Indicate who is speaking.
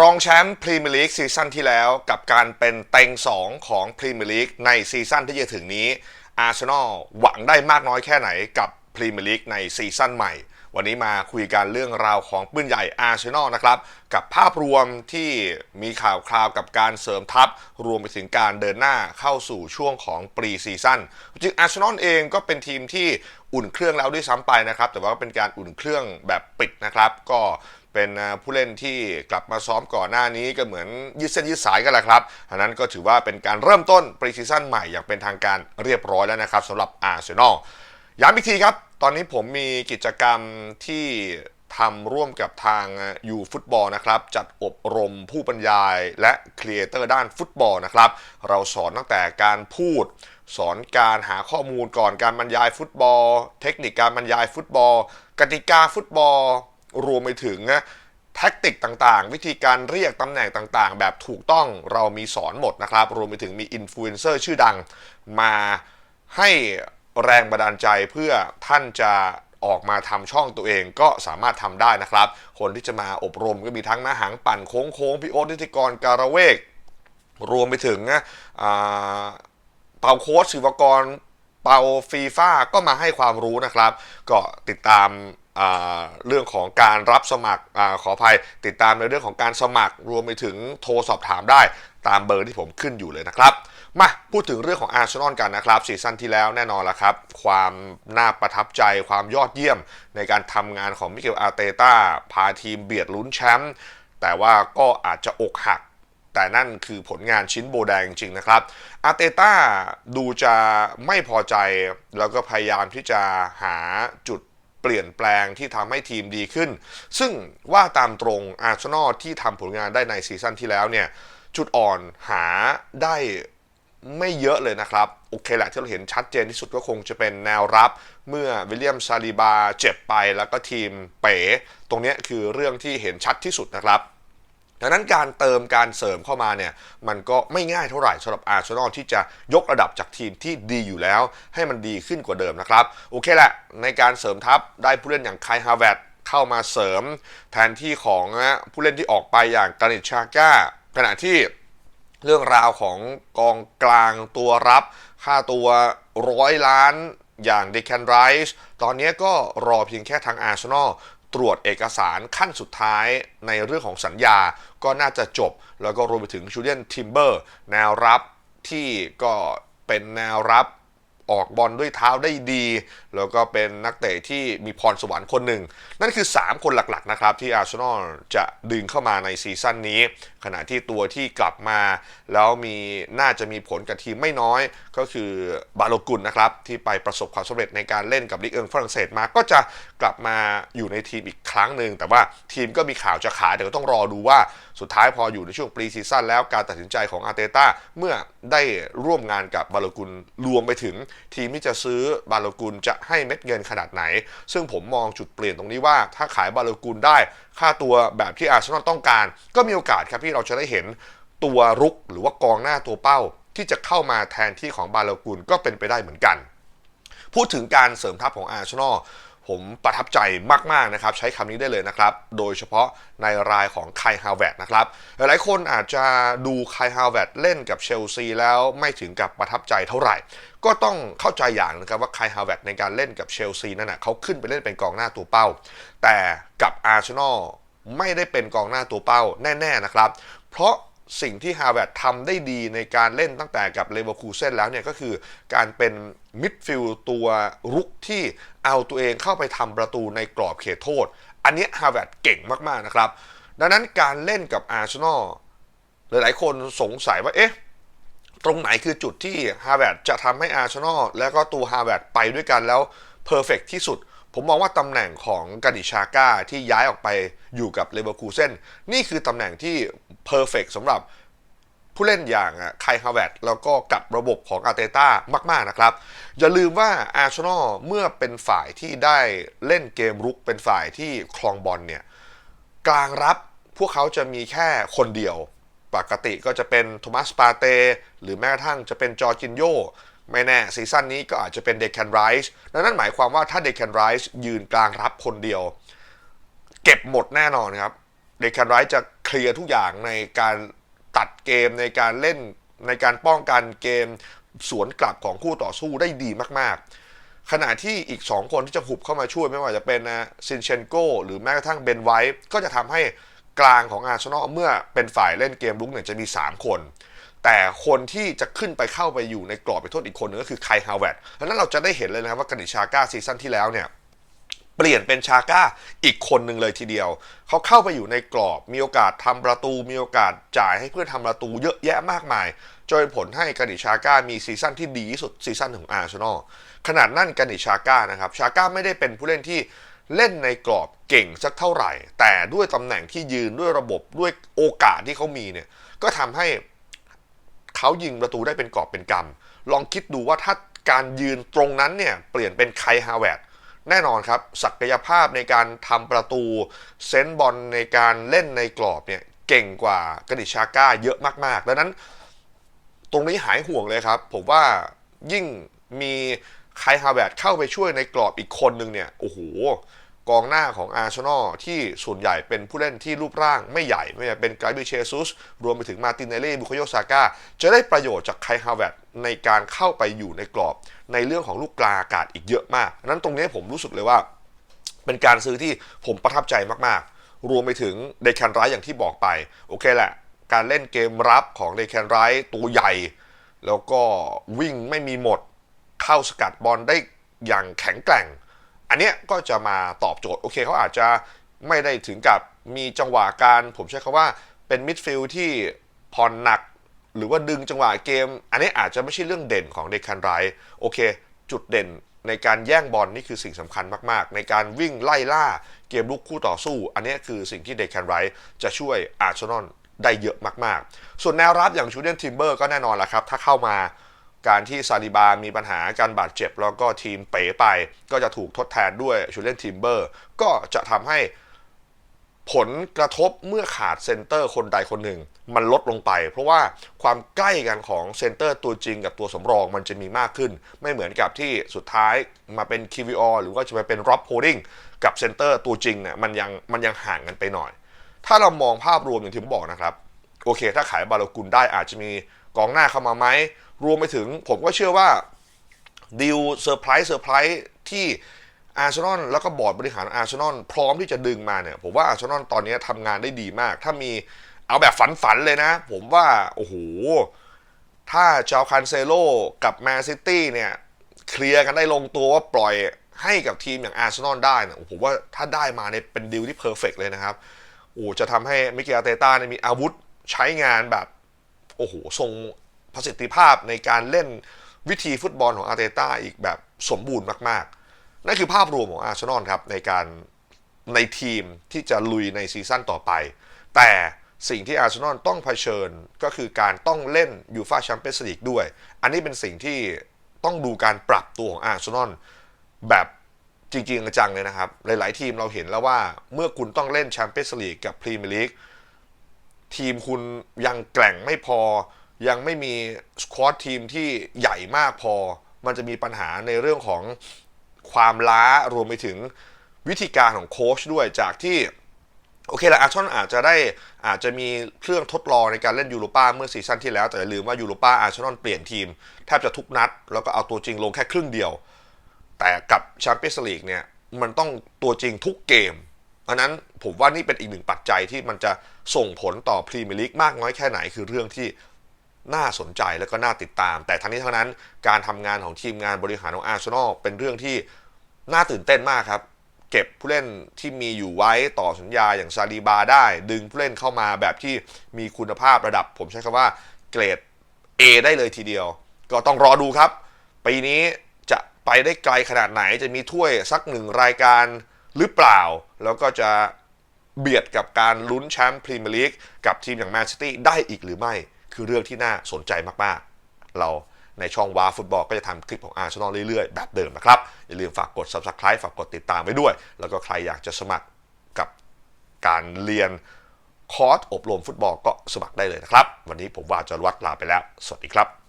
Speaker 1: รองแชมป์พรีเมียร์ลีกซีซั่นที่แล้วกับการเป็นเต็ง 2 ของพรีเมียร์ลีกในซีซั่นที่จะถึงนี้อาร์เซนอลหวังได้มากน้อยแค่ไหนกับพรีเมียร์ลีกในซีซั่นใหม่ วันนี้มาคุยกันเรื่องราวของปืนใหญ่อาร์เซนอลนะครับ กับภาพรวมที่มีข่าวคราวกับการเสริมทัพ รวมไปถึงการเดินหน้าเข้าสู่ช่วงของปรีซีซั่นจริงอาร์เซนอลเองก็เป็นทีมที่อุ่นเครื่องแล้วด้วยซ้ำไปนะครับ แต่ว่าเป็นการอุ่นเครื่องแบบปิดนะครับ ก็ เป็นผู้เล่นที่กลับมาซ้อมก่อนหน้านี้ก็เหมือนยืดเส้นยืดสายกันแหละครับอันนั้นก็ถือว่าเป็นการเริ่มต้นปรีซีซั่นใหม่อย่างเป็นทางการเรียบร้อยแล้วนะครับสำหรับอาร์เซนอลย้ำอีกทีครับตอนนี้ผมมีกิจกรรมที่ทำร่วมกับทางยูฟุตบอลนะครับ จัดอบรมผู้บรรยายและครีเอเตอร์ด้านฟุตบอลนะครับ เราสอนตั้งแต่การพูด สอนการหาข้อมูลก่อนการบรรยายฟุตบอล เทคนิคการบรรยายฟุตบอล กติกาฟุตบอล รวมไปถึงแท็กติกต่างๆ วิธีการเรียกตำแหน่งต่างๆ แบบถูกต้องเรามีสอนหมดนะครับ รวมไปถึงมีอินฟลูเอนเซอร์ชื่อดัง มาให้แรงบันดาลใจเพื่อท่านจะออกมาทำช่องตัวเองก็สามารถทำได้นะครับ คนที่จะมาอบรมก็มีทั้งน้าหางปั่นโค้งโค้งพี่โอ๊ตนิติกรการะเวก รวมไปถึงเป่าโค้ชศิวกร เป่าฟีฟ่าก็มาให้ความรู้นะครับ ก็ติดตาม เรื่องของการรับสมัครอขออภัยติดตามในเรื่องของการสมัครรวมไปถึงโทรสอบถามได้ตามเบอร์ที่ผมขึ้นอยู่เลยนะครับ มาพูดถึงเรื่องของอาร์เซนอลกันนะครับซีซั่นที่แล้วแน่นอนละครับ ความน่าประทับใจความยอดเยี่ยม ในการทำงานของมิเกลอาร์เตต้าพาทีมเบียดลุ้นแชมป์แต่ว่าก็อาจจะอกหัก แต่นั่นคือผลงานชิ้นโบแดงจริงๆนะครับอาร์เตต้าดูจะไม่พอใจแล้วก็พยายามที่จะหาจุด เปลี่ยนแปลงที่ทำให้ทีมดีขึ้น ซึ่งว่าตามตรงอาร์เซนอลที่ทำผลงานได้ในซีซั่นที่แล้วเนี่ยจุดอ่อนหาได้ไม่เยอะเลยนะครับ โอเคแหละที่เราเห็นชัดเจนที่สุดก็คงจะเป็นแนวรับ เมื่อวิลเลียมซาลิบาเจ็บไปแล้วก็ทีมเป๋ ตรงนี้คือเรื่องที่เห็นชัดที่สุดนะครับ ดังนั้นการเติมการเสริมเข้ามาเนี่ยมันก็ไม่ง่ายเท่าไหร่สำหรับอาร์เซนอลที่จะยกระดับจากทีมที่ดีอยู่แล้ว ให้มันดีขึ้นกว่าเดิมนะครับ โอเคแหละ ในการเสริมทัพได้ผู้เล่นอย่างไคฮาเวตเข้ามาเสริม แทนที่ของผู้เล่นที่ออกไปอย่างกานิชาก้าขณะที่เรื่องราวของกองกลางตัวรับ ค่าตัวร้อยล้านอย่างเดคันไรส์ตอนนี้ก็รอเพียงแค่ทางอาร์เซนอล ตรวจเอกสารขั้นสุดท้ายในเรื่องของสัญญาก็น่าจะจบ แล้วก็รวมไปถึงชูเลียนทิมเบอร์แนวรับที่ก็เป็นแนวรับ ออกบอลด้วยเท้าได้ดี แล้วก็เป็นนักเตะที่มีพรสวรรค์คนหนึ่ง นั่นคือ 3 คนหลักๆนะครับที่อาร์เซนอลจะดึงเข้ามาในซีซั่นนี้ ขณะที่ตัวที่กลับมา แล้วมีน่าจะมีผลกับทีมไม่น้อย ก็คือบาโลกุลนะครับ ที่ไปประสบความสำเร็จในการเล่นกับลิกเอิงฝรั่งเศสมา ก็จะกลับมาอยู่ในทีมอีกครั้งหนึ่งแต่ว่าทีมก็มีข่าวจะขายแต่ก็ต้องรอดูว่าสุดท้ายพออยู่ในช่วงปรีซีซั่นแล้วการตัดสินใจของอาร์เตต้าเมื่อได้ร่วมงานกับบาโลกุลรวมไปถึงทีมที่จะซื้อบาโลกุลจะให้เม็ดเงินขนาดไหน ซึ่งผมมองจุดเปลี่ยนตรงนี้ว่า ถ้าขายบาโลกุลได้ค่าตัวแบบที่อาร์เซนอลต้องการ ก็มีโอกาสครับที่เราจะได้เห็นตัวรุกหรือว่ากองหน้าตัวเป้า ที่จะเข้ามาแทนที่ของบาโลกุลก็เป็นไปได้เหมือนกัน พูดถึงการเสริมทัพของอาร์เซนอล ผมประทับใจมากๆนะครับ ใช้คำนี้ได้เลยนะครับ โดยเฉพาะในรายของไคฮาวเวตนะครับ หลายๆคนอาจจะดูไคฮาวเวตเล่นกับเชลซีแล้วไม่ถึงกับประทับใจเท่าไหร่ ก็ต้องเข้าใจอย่างนะครับว่าไคฮาวเวตในการเล่นกับเชลซีนั่นนะเขาขึ้นไปเล่นเป็นกองหน้าตัวเป้า แต่กับอาร์เซนอลไม่ได้เป็นกองหน้าตัวเป้าแน่ ๆนะครับ เพราะ สิ่งที่ฮาวเวตทำได้ดีในการเล่นตั้งแต่กับเลเวอร์คูเซนแล้วเนี่ยก็คือการเป็นมิดฟิลด์ตัวรุกที่เอาตัวเองเข้าไปทำประตูในกรอบเขตโทษ อันนี้ฮาวเวตเก่งมากๆนะครับ ดังนั้นการเล่นกับอาร์เซนอลหลายๆคนสงสัยว่าเอ๊ะตรงไหนคือจุดที่ฮาวเวตจะทำให้อาร์เซนอลแล้วก็ตัวฮาวเวตไปด้วยกันแล้วเพอร์เฟกที่สุด ผมมองว่าตำแหน่งของกาดิชาก้าที่ย้ายออกไปอยู่กับเลเวอร์คูเซนนี่คือตำแหน่งที่เพอร์เฟกสำหรับผู้เล่นอย่างไคฮาวเวตแล้วก็กับระบบของอาร์เตต้ามาก ๆ นะครับ อย่าลืมว่าอาร์เซนอลเมื่อเป็นฝ่ายที่ได้เล่นเกมรุกเป็นฝ่ายที่คลองบอลเนี่ย กลางรับพวกเขาจะมีแค่คนเดียว ปกติก็จะเป็นโทมัสปาเต หรือแม้กระทั่งจะเป็นจอร์จินโย ไม่แน่ซีซั่นนี้ก็อาจจะเป็นเดคแคนไรส์ดังนั้นหมายความว่าถ้าเดคแคนไรส์ยืนกลางรับคนเดียว เก็บหมดแน่นอนครับเดคแคนไรส์จะเคลียร์ทุกอย่างในการตัดเกมในการเล่นในการป้องกันเกมสวนกลับของคู่ต่อสู้ได้ดีมากๆ ขณะที่อีก 2 คนที่จะหุบเข้ามาช่วยไม่ว่าจะเป็นนะซินเชนโกหรือแม้กระทั่งเบนไวท์ก็จะทำให้กลางของอาร์เซนอลเมื่อเป็นฝ่ายเล่นเกมลุกเนี่ยจะมี 3 คน แต่คนที่จะขึ้นไปเข้าไปอยู่ในกรอบไปโทษอีกคนนึงก็คือไคฮาวเวตดังนั้นเราจะได้เห็นเลยนะครับว่ากานิชาก้าซีซั่นที่แล้วเนี่ยเปลี่ยนเป็นชาก้าอีกคนหนึ่งเลยทีเดียว เขาเข้าไปอยู่ในกรอบ มีโอกาสทำประตู มีโอกาสจ่ายให้เพื่อนทำประตูเยอะแยะมากมาย จนผลให้กานิชาก้ามีซีซั่นที่ดีที่สุดซีซั่นของอาร์เซนอล ขนาดนั่นกานิชาก้านะครับ ชาก้าไม่ได้เป็นผู้เล่นที่เล่นในกรอบเก่งสักเท่าไหร่ แต่ด้วยตำแหน่งที่ยืนด้วยระบบด้วยโอกาสที่เขามีเนี่ย ก็ทำให้ เขายิงประตูได้เป็นกอบเป็นกำลองคิดดูว่าถ้าการยืนตรงนั้นเนี่ยเปลี่ยนเป็นไคฮาวเวตแน่นอนครับ ศักยภาพในการทำประตูเซนบอลในการเล่นในกรอบเนี่ยเก่งกว่ากานิชาก้าเยอะมากๆ ดังนั้น ตรงนี้หายห่วงเลยครับ ผมว่ายิ่งมีไคฮาวเวตเข้าไปช่วยในกรอบอีกคนหนึ่งเนี่ยโอ้โห กองหน้าของอาร์เซนอลที่ส่วนใหญ่เป็นผู้เล่นที่รูปร่างไม่ใหญ่ ไม่ว่เป็นไกบิเชซุส รวมไปถึงมาตินเนลลี่บุคโยซาก้า จะได้ประโยชน์จากไคฮาวเวตในการเข้าไปอยู่ในกรอบในเรื่องของลูกกลางอากาศอีกเยอะมาก นั้นตรงนี้ผมรู้สึกเลยว่า เป็นการซื้อที่ผมประทับใจมากๆ รวมไปถึงเดคันไรอย่างที่บอกไป โอเคแหละ การเล่นเกมรับของเดคันไรตัวใหญ่ แล้วก็วิ่งไม่มีหมดเข้าสกัดบอลได้อย่างแข็งแกร่ง อันเนี้ยก็จะมาตอบโจทย์โอเคเขาอาจจะไม่ได้ถึงกับมีจังหวะการ ผมใช้คำว่าเป็นมิดฟิลด์ที่ผ่อนหนัก หรือว่าดึงจังหวะเกม อันนี้อาจจะไม่ใช่เรื่องเด่นของเดคันไรโอเค จุดเด่นในการแย่งบอลนี่คือสิ่งสำคัญมากๆ ในการวิ่งไล่ล่าเกมลุกคู่ต่อสู้ อันนี้คือสิ่งที่เดคันไรจะช่วยอาร์เซนอลได้เยอะมากๆ ส่วนแนวรับอย่างชูเดนทิมเบอร์ก็แน่นอนละครับ ถ้าเข้ามา การที่ซาลิบามีปัญหาการบาดเจ็บ แล้วก็ทีมเป๋ไป ก็จะถูกทดแทนด้วยชูเลนทิมเบอร์ ก็จะทำให้ผลกระทบเมื่อขาดเซนเตอร์คนใดคนหนึ่ง มันลดลงไป เพราะว่าความใกล้กันของเซนเตอร์ตัวจริงกับตัวสำรองมันจะมีมากขึ้น ไม่เหมือนกับที่สุดท้ายมาเป็น KVR หรือว่าจะไปเป็นร็อบโฮดิงกับเซนเตอร์ตัวจริงเนี่ยมันยังมันยังห่างกันไปหน่อย ถ้าเรามองภาพรวมอย่างที่ผมบอกนะครับ โอเค ถ้าขายบาลกุลได้อาจจะมี กองหน้าเข้ามาไหม รวมไปถึงผมก็เชื่อว่าดีลเซอร์ไพรส์เซอร์ไพรส์ที่อาร์เซนอลแล้วก็บอร์ดบริหารอาร์เซนอลพร้อมที่จะดึงมาเนี่ยผมว่าอาร์เซนอลตอนนี้ทำงานได้ดีมาก ถ้ามีเอาแบบฝันๆเลยนะ ผมว่าโอ้โหถ้าจาคันเซโลกับแมนซิตี้เนี่ยเคลียร์กันได้ลงตัวว่าปล่อยให้กับทีมอย่างอาร์เซนอลได้เนี่ยผมว่าถ้าได้มาเนี่ยเป็นดีลที่เพอร์เฟกเลยนะครับโอ้จะทำให้มิเกลเตต้าเนี่ยมีอาวุธใช้งานแบบ โอ้โหทรงประสิทธิภาพในการเล่นวิธีฟุตบอลของอาร์เตต้าอีกแบบสมบูรณ์มากๆ นั่นคือภาพรวมของอาร์เซนอลครับในการในทีมที่จะลุยในซีซั่นต่อไป แต่สิ่งที่อาร์เซนอลต้องเผชิญก็คือการต้องเล่นยูฟาแชมเปี้ยนส์ลีกด้วย อันนี้เป็นสิ่งที่ต้องดูการปรับตัวของอาร์เซนอลแบบจริงๆจังเลยนะครับ หลายๆทีมเราเห็นแล้วว่าเมื่อคุณต้องเล่นแชมเปี้ยนส์ลีกกับพรีเมียร์ลีก ทีมคุณยังแกร่งไม่พอ ยังไม่มีสควอตทีมที่ใหญ่มากพอ มันจะมีปัญหาในเรื่องของความล้ารวมไปถึงวิธีการของโค้ชด้วยจากที่ โอเคละอาร์เซนอาจจะได้อาจจะมีเครื่องทดลองในการเล่นยูโรป้าเมื่อซีซั่นที่แล้ว แต่อย่าลืมว่ายูโรป้าอาร์เซนเปลี่ยนทีม แทบจะทุกนัด แล้วก็เอาตัวจริงลงแค่ครึ่งเดียว แต่กับแชมเปี้ยนส์ลีกเนี่ยมันต้องตัวจริงทุกเกม อันนั้นผมว่านี่เป็นอีกหนึ่งปัจจัยที่มันจะส่งผลต่อพรีเมียร์ลีกมากน้อยแค่ไหนคือเรื่องที่น่าสนใจแล้วก็น่าติดตาม แต่ทั้งนี้ทั้งนั้นการทำงานของทีมงานบริหารของอาร์เซนอลเป็นเรื่องที่น่าตื่นเต้นมากครับ เก็บผู้เล่นที่มีอยู่ไว้ต่อสัญญาอย่างซาลีบาได้ ดึงผู้เล่นเข้ามาแบบที่มีคุณภาพระดับ ผมใช้คำว่าเกรด A ได้เลยทีเดียว ก็ต้องรอดูครับ ปีนี้จะไปได้ไกลขนาดไหนจะมีถ้วยสักหนึ่งรายการ หรือเปล่า แล้วก็จะเบียดกับการลุ้นแชมป์พรีเมียร์ลีกกับทีมอย่างแมนซิตี้ได้อีกหรือไม่ คือเรื่องที่น่าสนใจมากๆ เราในช่องวาฟุตบอลก็จะทำคลิปของอาร์เซนอลเรื่อยๆ แบบเดิมนะครับ อย่าลืมฝากกด Subscribe ฝากกดติดตามไว้ด้วย แล้วก็ใครอยากจะสมัครกับการเรียนคอร์สอบรมฟุตบอลก็สมัครได้เลยนะครับ วันนี้ผมว่าจะวัดลาไปแล้ว สวัสดีครับ